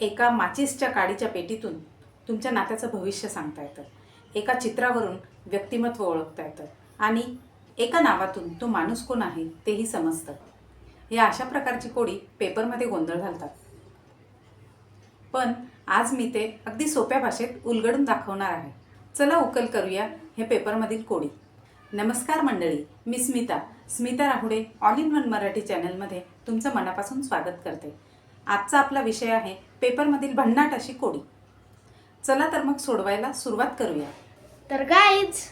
एका माचीसच्या काडीच्या पेटीतून तुमच्या नात्याचं भविष्य सांगता येतं. एका चित्रावरून व्यक्तिमत्व ओळखता येतं. आणि एका नावातून तो माणूस कोण आहे तेही समजतं. या अशा प्रकारची कोडी पेपरमध्ये गोंधळ घालतात. पण आज मी ते अगदी सोप्या भाषेत उलगडून दाखवणार आहे. चला उकल करूया हे पेपरमधील कोडी. नमस्कार मंडळी मी Smita. Smita Rahude all in one Marathi चॅनलमध्ये तुमचं मनापासून स्वागत करते. आजचा आपला विषय आहे पेपरमधील भन्नाट अशी कोडी. चला तर मग सोडवायला सुरुवात करूया. तर गाईज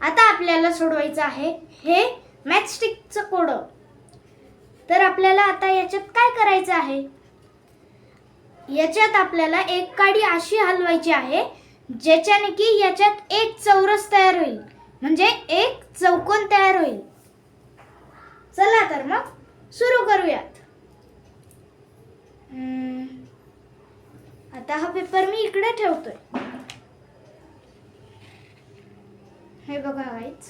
आता आपल्याला सोडवायचं आहे हे मॅचस्टिकचं कोडं. तर आपल्याला आता याच्यात काय करायचं आहे? याच्यात आपल्याला एक काडी अशी हलवायची आहे ज्याच्याने की याच्यात एक चौरस तयार होईल. म्हणजे एक चौकोन तयार होईल. चला तर मग सुरू करूयात आता हा पेपर मी इकडे ठेवतोय. हे बघा आईच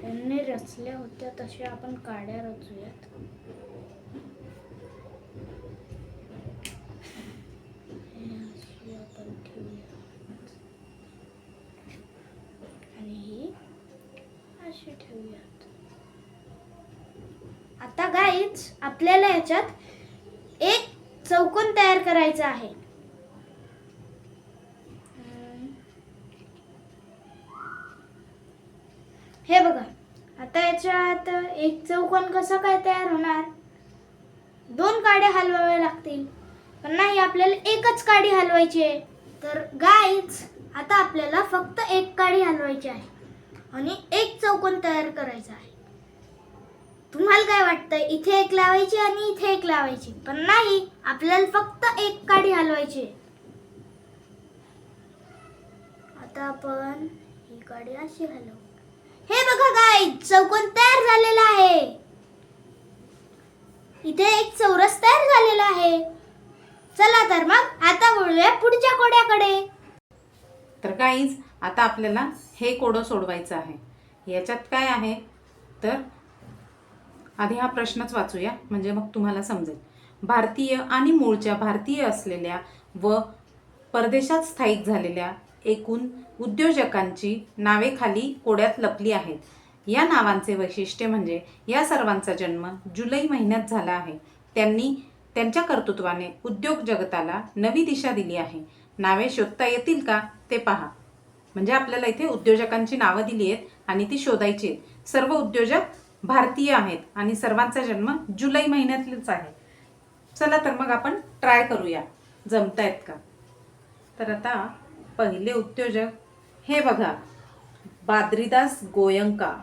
त्यांनी रचल्या होत्या तशा आपण काड्या रचूयात. आपण आणि ही अशी ठेवूयात. आता गाईच आपल्याला याच्यात चौकोन तयार करायचा आहे. हे बघा आता याच्यात एक चौकोन कसं काय तयार होणार? दोन काड्या हलवाव्या लागतील. पण नाही आपल्याला एकच काडी हलवायची आहे. तर गायच आता आपल्याला फक्त एक काडी हलवायची आहे. आणि एक चौकोन तयार करायचा आहे. तुम्हाला काय वाटतं? इथे एक लावायची आणि इथे एक लावायची. पण नाही आपल्याला फक्त एक काडी हलवायची आता आपण ही काडी अशी हलवू. हे बघा काय चौकोन तयार झालेला आहे. इथे एक चौरस तयार झालेला आहे. चला तर मग आता वळूया पुढच्या कोड्याकडे. तर काहीच आता आपल्याला हे कोडं सोडवायचं आहे. याच्यात काय आहे? तर आधी हा प्रश्नच वाचूया म्हणजे मग तुम्हाला समजेल. भारतीय आणि मूळच्या भारतीय असलेल्या व परदेशात स्थायिक झालेल्या एकूण उद्योजकांची नावे खाली कोड्यात लपली आहेत. या नावांचे वैशिष्ट्य म्हणजे या सर्वांचा जन्म जुलै महिन्यात झाला आहे. त्यांनी त्यांच्या कर्तृत्वाने उद्योग जगताला नवी दिशा दिली आहे. नावे शोधता येतील का ते पहा. म्हणजे आपल्याला इथे उद्योजकांची नावं दिली आहेत आणि ती शोधायची आहेत. सर्व उद्योजक भारतीय आहेत आणि सर्वांचा जन्म जुलै महिन्यातलीच आहे. चला तर मग आपण ट्राय करूया. जमतायत का? तर आता पहिले उद्योजक. हे बघा. बाद्रीदास गोयंका.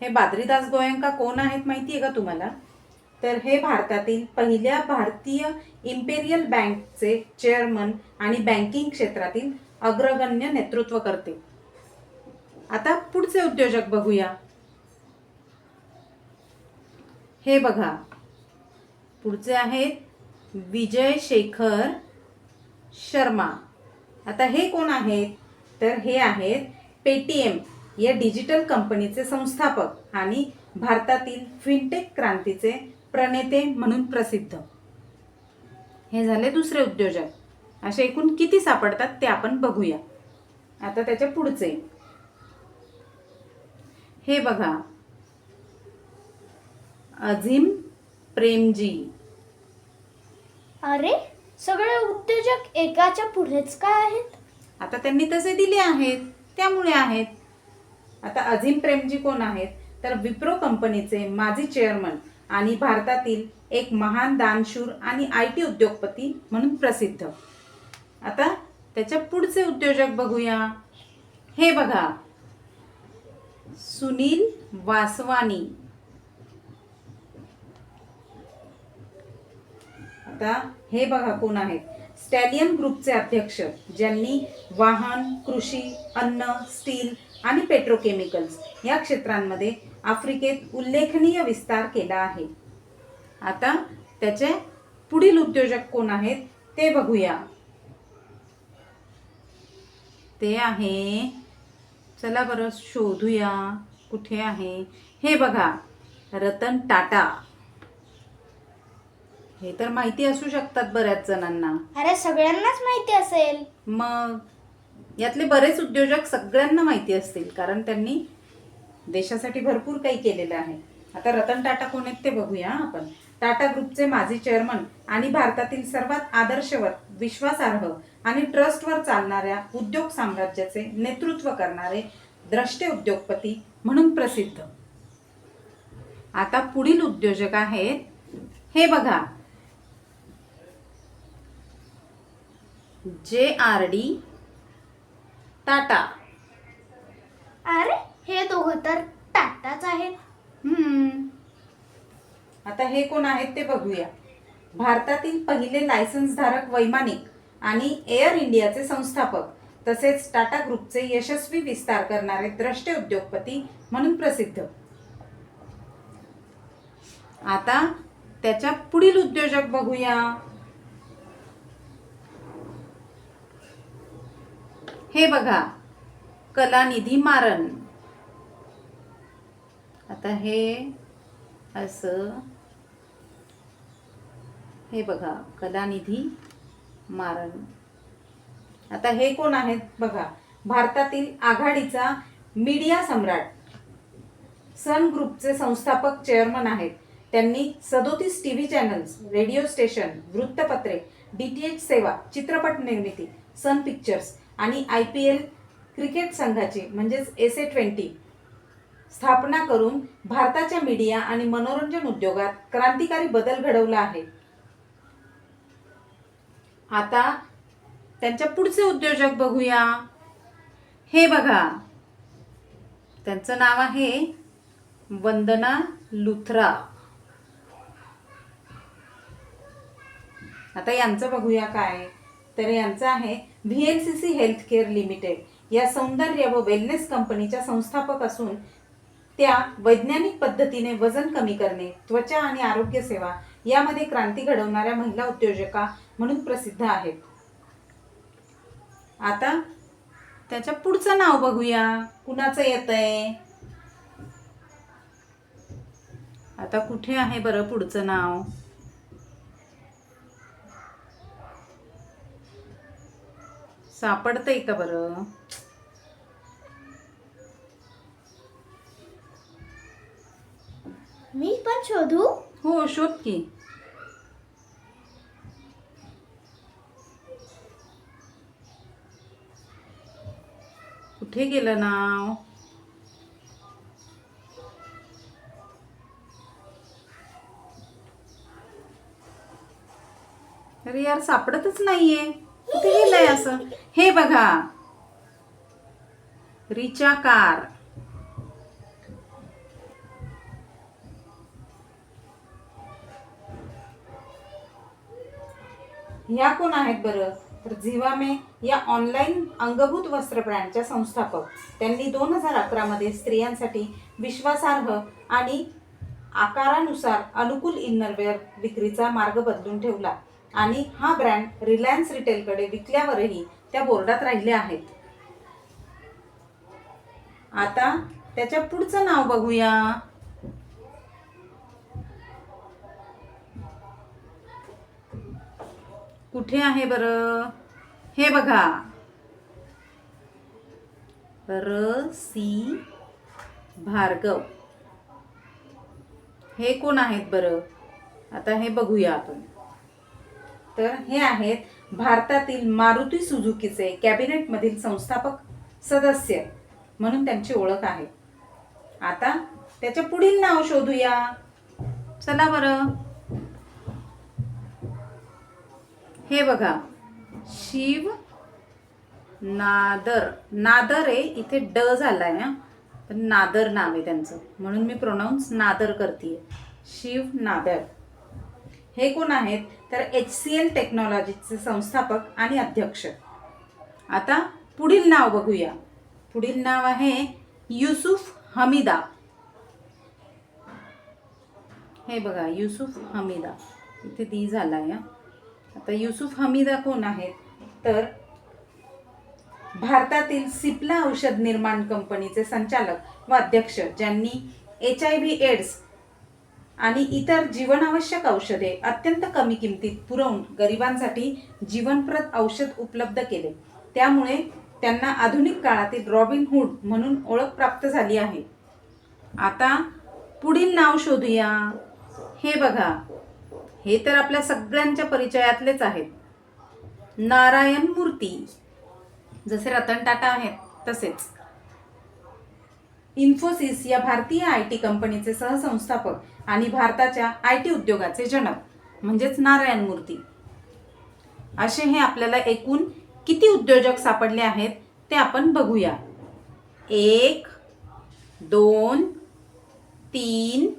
हे बाद्रीदास गोयंका कोण आहेत माहिती आहे का तुम्हाला? तर हे भारतातील पहिल्या भारतीय इम्पेरियल बँकचे चेअरमन आणि बँकिंग क्षेत्रातील अग्रगण्य नेतृत्व करते. आता पुढचे उद्योजक बघूया. हे बघा. पुढचे आहेत विजय शेखर शर्मा. आता हे कोण आहेत? तर हे आहेत पेटीएम या डिजिटल कंपनीचे संस्थापक आणि भारतातील फिनटेक क्रांतीचे प्रणेते म्हणून प्रसिद्ध. हे झाले दुसरे उद्योजक. असे एकूण किती सापडतात ते आपण बघूया. आता त्याच्या पुढचे. हे बघा. अझीम प्रेमजी. अरे सगळे उद्योजक एकाच्या पुढेच काय आहेत? आता त्यांनी तसे दिले आहेत त्यामुळे आहेत. आता अझीम प्रेमजी कोण आहेत? तर विप्रो कंपनीचे माजी चेअरमन आणि भारतातील एक महान दानशूर आणि आय टी उद्योगपती म्हणून प्रसिद्ध. आता त्याच्या पुढचे उद्योजक बघूया. हे बघा. सुनील वासवानी. आता हे बघा कोण आहेत. स्टॅलियन ग्रुपचे अध्यक्ष ज्यांनी वाहन कृषी अन्न स्टील आणि पेट्रोकेमिकल्स या क्षेत्रांमध्ये आफ्रिकेत उल्लेखनीय विस्तार केला आहे. आता त्याचे पुढील उद्योजक कोण आहेत ते बघूया. ते आहे चला बरं शोधूया कुठे आहे. हे बघा रतन टाटा. हे तर माहिती असू शकतात बऱ्याच जणांना. अरे सगळ्यांनाच माहिती असेल. मग यातले बरेच उद्योजक सगळ्यांना माहिती असतील कारण त्यांनी देशासाठी भरपूर काही केलेलं आहे. आता रतन टाटा कोण आहेत ते बघूया आपण. टाटा ग्रुपचे माजी चेअरमन आणि भारतातील सर्वात आदर्शवत विश्वासार्ह आणि ट्रस्टवर चालणाऱ्या उद्योग साम्राज्याचे नेतृत्व करणारे द्रष्टे उद्योगपती म्हणून प्रसिद्ध. आता पुढील उद्योजक आहेत हे बघा. जे आर डी टाटा. अरे हे दोघं तर टाटाच आहेत. हम्म. आता हे कोण आहेत ते बघूया. भारतातील पहिले लायसन्सधारक वैमानिक. आणि एअर इंडियाचे संस्थापक तसेच टाटा ग्रुपचे यशस्वी विस्तार करणारे द्रष्टे उद्योगपती म्हणून प्रसिद्ध. आता त्याच्या पुढील उद्योजक बघूया. हे बघा कलानिधी मारन. आता हे असं हे बघा कलानिधी मारण. आता हे कोण आहेत? बघा भारतातील आघाडीचा मीडिया सम्राट. सन ग्रुपचे संस्थापक चेअरमन आहेत. त्यांनी सदोतीस T V channels radio station वृत्तपत्रे डी टी एच सेवा चित्रपट निर्मिती सन पिक्चर्स आणि आय पी एल क्रिकेट संघाची म्हणजेच एस ए ट्वेंटी स्थापना करून भारताच्या मीडिया आणि मनोरंजन उद्योगात क्रांतिकारी बदल घडवला आहे. आता त्यांच्या पुढचे उद्योजक बघूया. हे बघा. त्यांचं नाव आहे वंदना लुथरा. आता यांचं बघूया काय. तर यांचं आहे V L C C health care limited. या सौंदर्य व वेलनेस कंपनीच्या संस्थापक असून त्या वैज्ञानिक पद्धतीने वजन कमी करणे त्वचा आणि आरोग्य सेवा यामध्ये क्रांती घडवणाऱ्या महिला उद्योजका म्हणून प्रसिद्ध आहेत. आता त्याच्या पुढचं नाव बघूया. कुणाचं येतंय? आता कुठे आहे बरं पुढचं नाव? सापडतंय का बरं? मी पण शोधू? हो शोध की. कुठे गेलं नाव? अरे यार सापडतच नाहीये. कुठे गेलंय असं? हे बघा. रिचा कार. ह्या कोण आहेत बरं? तर झिवामे या ऑनलाईन अंगभूत वस्त्र ब्रँडच्या संस्थापक. त्यांनी दोन हजार अकरामध्ये स्त्रियांसाठी विश्वासार्ह आणि आकारानुसार अनुकूल इनरवेअर विक्रीचा मार्ग बदलून ठेवला आणि हा ब्रँड रिलायन्स रिटेलकडे विकल्यावरही त्या बोर्डात राहिल्या आहेत. आता त्याच्या पुढचं नाव बघूया. कुठे आहे बरं? हे बघा. र सी भार्गव. हे कोण आहेत बरं? आता हे बघूया आपण. तर हे आहेत भारतातील मारुती सुझुकीचे कॅबिनेटमधील संस्थापक सदस्य म्हणून त्यांची ओळख आहे. आता त्याच्या पुढील नाव शोधूया. चला बरं. हे बघा. शिव नादर. नादर आहे इथे ड झालाय ना पण नादर नाव आहे त्यांचं. म्हणून मी प्रोनाऊन्स नादर करते शिव नादर. हे कोण आहेत? तर एच सी एल टेक्नॉलॉजीचे संस्थापक आणि अध्यक्ष. आता पुढील नाव बघूया. पुढील नाव आहे युसुफ हमीदा. हे बघा युसुफ हमीदा. इथे दी झाला आहे आता युसुफ हमीदा कोण आहेत? तर भारतातील सिप्ला औषध निर्माण कंपनीचे संचालक व अध्यक्ष ज्यांनी एच आय व्ही एड्स आणि इतर जीवनावश्यक औषधे अत्यंत कमी किमतीत पुरवून गरिबांसाठी जीवनप्रद औषध उपलब्ध केले. त्यामुळे त्यांना आधुनिक काळातील रॉबिन हुड म्हणून ओळख प्राप्त झाली आहे. आता पुढील नाव शोधूया. हे बघा. हे तर आपल्या सगळ्यांच्या परिचयातलेच आहेत. नारायण मूर्ती. जसे रतन टाटा आहेत तसेच. इन्फोसिस या भारतीय आय टी कंपनीचे सहसंस्थापक आणि भारताच्या आय टी उद्योगाचे जनक म्हणजेच नारायण मूर्ती. असे हे आपल्याला एकूण किती उद्योजक सापडले आहेत ते आपण बघूया. एक दोन तीन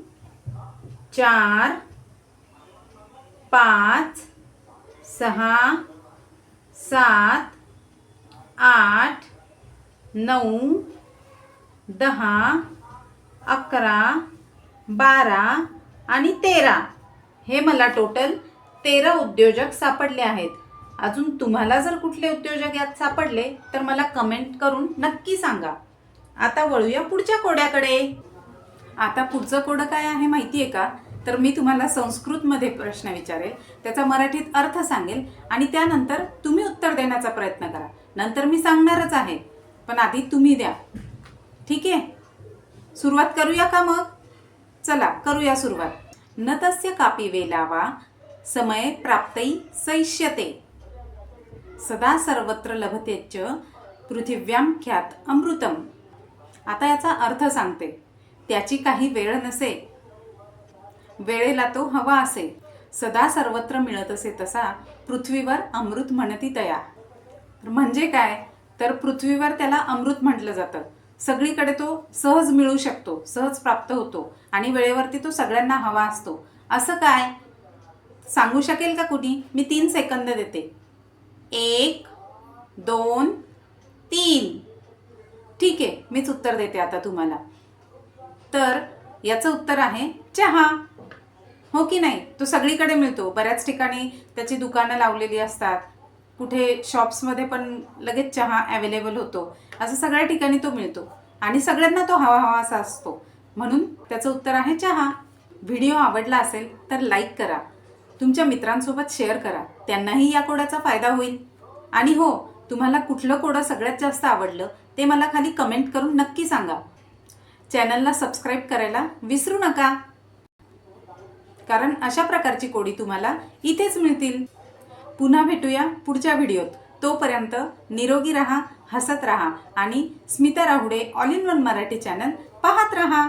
चार पाच सहा सात आठ नऊ दहा अकरा बारा आणि तेरा. हे मला टोटल तेरा उद्योजक सापडले आहेत. अजून तुम्हाला जर कुठले उद्योजक यात सापडले तर मला कमेंट करून नक्की सांगा. आता वळूया पुढच्या कोड्याकडे. आता पुढचं कोडं काय आहे माहिती आहे का? तर मी तुम्हाला संस्कृतमध्ये प्रश्न विचारेल त्याचा मराठीत अर्थ सांगेल आणि त्यानंतर तुम्ही उत्तर देण्याचा प्रयत्न करा. नंतर मी सांगणारच आहे पण आधी तुम्ही द्या. ठीक आहे? सुरुवात करूया का मग? चला करूया सुरुवात. न तस्य कापी वेलावा समय प्राप्तई सैष्यते. सदा सर्वत्र लभतेच पृथिव्याम ख्यात अमृतम. आता याचा अर्थ सांगते. त्याची काही वेळ नसे. वेळेला तो हवा असे. सदा सर्वत्र मिळत असे तसा पृथ्वीवर अमृत म्हणती तया. म्हणजे काय? तर पृथ्वीवर त्याला अमृत म्हटलं जातं. सगळीकडे तो सहज मिळू शकतो सहज प्राप्त होतो आणि वेळेवरती तो सगळ्यांना हवा असतो. असं काय? सांगू शकेल का कुणी? मी तीन सेकंद देते. एक दोन तीन. ठीक आहे मीच उत्तर देते आता तुम्हाला. तर याचं उत्तर आहे चहा. हो की नाही? तो सगळीकडे मिळतो. बऱ्याच ठिकाणी त्याची दुकानं लावलेली असतात. कुठे शॉप्समध्ये पण लगेच चहा अवेलेबल होतो. असं सगळ्या ठिकाणी तो मिळतो. आणि सगळ्यांना तो हवा हवा असा असतो. म्हणून त्याचं उत्तर आहे चहा. व्हिडिओ आवडला असेल तर लाईक करा. तुमच्या मित्रांसोबत शेअर करा. त्यांनाही या कोडाचा फायदा होईल. आणि हो तुम्हाला कुठलं कोडं सगळ्यात जास्त आवडलं ते मला खाली कमेंट करून नक्की सांगा. चॅनलला सबस्क्राईब करायला विसरू नका. कारण अशा प्रकारची कोडी तुम्हाला इथेच मिळतील. पुन्हा भेटूया पुढच्या व्हिडिओत. तोपर्यंत निरोगी रहा हसत रहा आणि Smita Rahude all in one Marathi channel पाहत रहा.